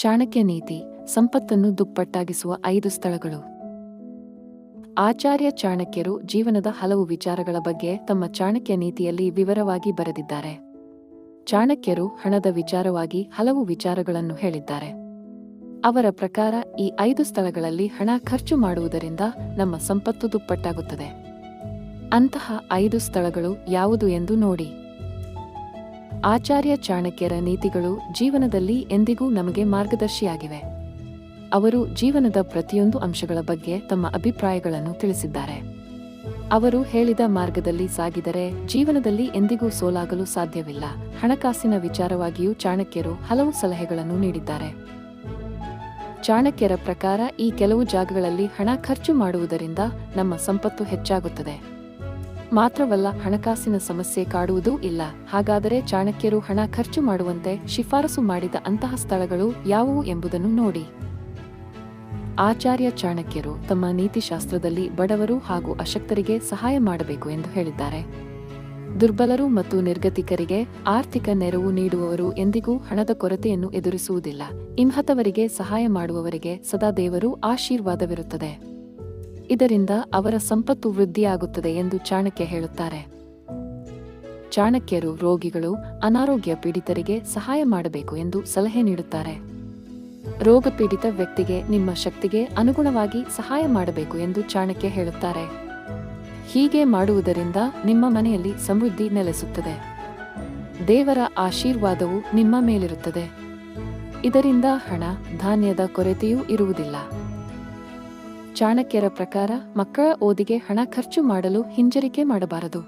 ಚಾಣಕ್ಯ ನೀತಿ, ಸಂಪತ್ತನ್ನು ದುಪ್ಪಟ್ಟಾಗಿಸುವ ಐದು ಸ್ಥಳಗಳು. ಆಚಾರ್ಯ ಚಾಣಕ್ಯರು ಜೀವನದ ಹಲವು ವಿಚಾರಗಳ ಬಗ್ಗೆ ತಮ್ಮ ಚಾಣಕ್ಯ ನೀತಿಯಲ್ಲಿ ವಿವರವಾಗಿ ಬರೆದಿದ್ದಾರೆ. ಚಾಣಕ್ಯರು ಹಣದ ವಿಚಾರವಾಗಿ ಹಲವು ವಿಚಾರಗಳನ್ನು ಹೇಳಿದ್ದಾರೆ. ಅವರ ಪ್ರಕಾರ ಈ ಐದು ಸ್ಥಳಗಳಲ್ಲಿ ಹಣ ಖರ್ಚು ಮಾಡುವುದರಿಂದ ನಮ್ಮ ಸಂಪತ್ತು ದುಪ್ಪಟ್ಟಾಗುತ್ತದೆ. ಅಂತಹ ಐದು ಸ್ಥಳಗಳು ಯಾವುದು ಎಂದು ನೋಡಿ. ಆಚಾರ್ಯ ಚಾಣಕ್ಯರ ನೀತಿಗಳು ಜೀವನದಲ್ಲಿ ಎಂದಿಗೂ ನಮಗೆ ಮಾರ್ಗದರ್ಶಿಯಾಗಿವೆ. ಅವರು ಜೀವನದ ಪ್ರತಿಯೊಂದು ಅಂಶಗಳ ಬಗ್ಗೆ ತಮ್ಮ ಅಭಿಪ್ರಾಯಗಳನ್ನು ತಿಳಿಸಿದ್ದಾರೆ. ಅವರು ಹೇಳಿದ ಮಾರ್ಗದಲ್ಲಿ ಸಾಗಿದರೆ ಜೀವನದಲ್ಲಿ ಎಂದಿಗೂ ಸೋಲಾಗಲು ಸಾಧ್ಯವಿಲ್ಲ. ಹಣಕಾಸಿನ ವಿಚಾರವಾಗಿಯೂ ಚಾಣಕ್ಯರು ಹಲವು ಸಲಹೆಗಳನ್ನು ನೀಡಿದ್ದಾರೆ. ಚಾಣಕ್ಯರ ಪ್ರಕಾರ ಈ ಕೆಲವು ಜಾಗಗಳಲ್ಲಿ ಹಣ ಖರ್ಚು ಮಾಡುವುದರಿಂದ ನಮ್ಮ ಸಂಪತ್ತು ಹೆಚ್ಚಾಗುತ್ತದೆ. ಮಾತ್ರವಲ್ಲ ಹಣಕಾಸಿನ ಸಮಸ್ಯೆ ಕಾಡುವುದೂ ಇಲ್ಲ. ಹಾಗಾದರೆ ಚಾಣಕ್ಯರು ಹಣ ಖರ್ಚು ಮಾಡುವಂತೆ ಶಿಫಾರಸು ಮಾಡಿದ ಅಂತಹ ಸ್ಥಳಗಳು ಯಾವುವು ಎಂಬುದನ್ನು ನೋಡಿ. ಆಚಾರ್ಯ ಚಾಣಕ್ಯರು ತಮ್ಮ ನೀತಿಶಾಸ್ತ್ರದಲ್ಲಿ ಬಡವರು ಹಾಗೂ ಅಶಕ್ತರಿಗೆ ಸಹಾಯ ಮಾಡಬೇಕು ಎಂದು ಹೇಳಿದ್ದಾರೆ. ದುರ್ಬಲರು ಮತ್ತು ನಿರ್ಗತಿಕರಿಗೆ ಆರ್ಥಿಕ ನೆರವು ನೀಡುವವರು ಎಂದಿಗೂ ಹಣದ ಕೊರತೆಯನ್ನು ಎದುರಿಸುವುದಿಲ್ಲ. ಇಂಹತವರಿಗೆ ಸಹಾಯ ಮಾಡುವವರಿಗೆ ಸದಾ ದೇವರು ಆಶೀರ್ವಾದವಿರುತ್ತದೆ. ಇದರಿಂದ ಅವರ ಸಂಪತ್ತು ವೃದ್ಧಿಯಾಗುತ್ತದೆ ಎಂದು ಚಾಣಕ್ಯ ಹೇಳುತ್ತಾರೆ. ಚಾಣಕ್ಯರು ರೋಗಿಗಳು ಅನಾರೋಗ್ಯ ಪೀಡಿತರಿಗೆ ಸಹಾಯ ಮಾಡಬೇಕು ಎಂದು ಸಲಹೆ ನೀಡುತ್ತಾರೆ. ರೋಗ ಪೀಡಿತ ವ್ಯಕ್ತಿಗೆ ನಿಮ್ಮ ಶಕ್ತಿಗೆ ಅನುಗುಣವಾಗಿ ಸಹಾಯ ಮಾಡಬೇಕು ಎಂದು ಚಾಣಕ್ಯ ಹೇಳುತ್ತಾರೆ. ಹೀಗೆ ಮಾಡುವುದರಿಂದ ನಿಮ್ಮ ಮನೆಯಲ್ಲಿ ಸಮೃದ್ಧಿ ನೆಲೆಸುತ್ತದೆ. ದೇವರ ಆಶೀರ್ವಾದವು ನಿಮ್ಮ ಮೇಲಿರುತ್ತದೆ. ಇದರಿಂದ ಹಣ, ಧಾನ್ಯದ ಕೊರತೆಯೂ ಇರುವುದಿಲ್ಲ. ಚಾಣಕ್ಯರ ಪ್ರಕಾರ ಮಕ್ಕಳ ಓದಿಗೆ ಹಣ ಖರ್ಚು ಮಾಡಲು ಹಿಂಜರಿಕೆ ಮಾಡಬಾರದು.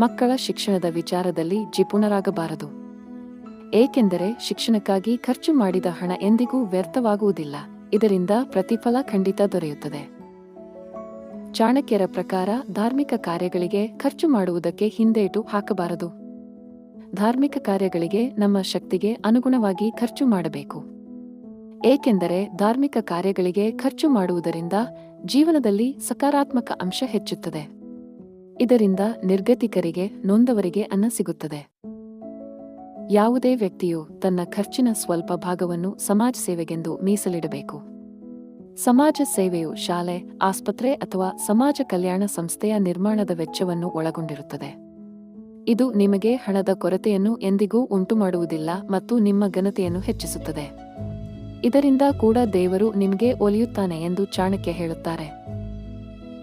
ಮಕ್ಕಳ ಶಿಕ್ಷಣದ ವಿಚಾರದಲ್ಲಿ ಜಿಪುಣರಾಗಬಾರದು. ಏಕೆಂದರೆ ಶಿಕ್ಷಣಕ್ಕಾಗಿ ಖರ್ಚು ಮಾಡಿದ ಹಣ ಎಂದಿಗೂ ವ್ಯರ್ಥವಾಗುವುದಿಲ್ಲ. ಇದರಿಂದ ಪ್ರತಿಫಲ ಖಂಡಿತ ದೊರೆಯುತ್ತದೆ. ಚಾಣಕ್ಯರ ಪ್ರಕಾರ ಧಾರ್ಮಿಕ ಕಾರ್ಯಗಳಿಗೆ ಖರ್ಚು ಮಾಡುವುದಕ್ಕೆ ಹಿಂದೇಟು ಹಾಕಬಾರದು. ಧಾರ್ಮಿಕ ಕಾರ್ಯಗಳಿಗೆ ನಮ್ಮ ಶಕ್ತಿಗೆ ಅನುಗುಣವಾಗಿ ಖರ್ಚು ಮಾಡಬೇಕು. ಏಕೆಂದರೆ ಧಾರ್ಮಿಕ ಕಾರ್ಯಗಳಿಗೆ ಖರ್ಚು ಮಾಡುವುದರಿಂದ ಜೀವನದಲ್ಲಿ ಸಕಾರಾತ್ಮಕ ಅಂಶ ಹೆಚ್ಚುತ್ತದೆ. ಇದರಿಂದ ನಿರ್ಗತಿಕರಿಗೆ, ನೊಂದವರಿಗೆ ಅನ್ನ ಸಿಗುತ್ತದೆ. ಯಾವುದೇ ವ್ಯಕ್ತಿಯು ತನ್ನ ಖರ್ಚಿನ ಸ್ವಲ್ಪ ಭಾಗವನ್ನು ಸಮಾಜ ಸೇವೆಗೆಂದು ಮೀಸಲಿಡಬೇಕು. ಸಮಾಜ ಸೇವೆಯು ಶಾಲೆ, ಆಸ್ಪತ್ರೆ ಅಥವಾ ಸಮಾಜ ಕಲ್ಯಾಣ ಸಂಸ್ಥೆಯ ನಿರ್ಮಾಣದ ವೆಚ್ಚವನ್ನು ಒಳಗೊಂಡಿರುತ್ತದೆ. ಇದು ನಿಮಗೆ ಹಣದ ಕೊರತೆಯನ್ನು ಎಂದಿಗೂ ಉಂಟುಮಾಡುವುದಿಲ್ಲ ಮತ್ತು ನಿಮ್ಮ ಘನತೆಯನ್ನು ಹೆಚ್ಚಿಸುತ್ತದೆ. ಇದರಿಂದ ಕೂಡ ದೇವರು ನಿಮಗೆ ಒಲಿಯುತ್ತಾನೆ ಎಂದು ಚಾಣಕ್ಯ ಹೇಳುತ್ತಾರೆ.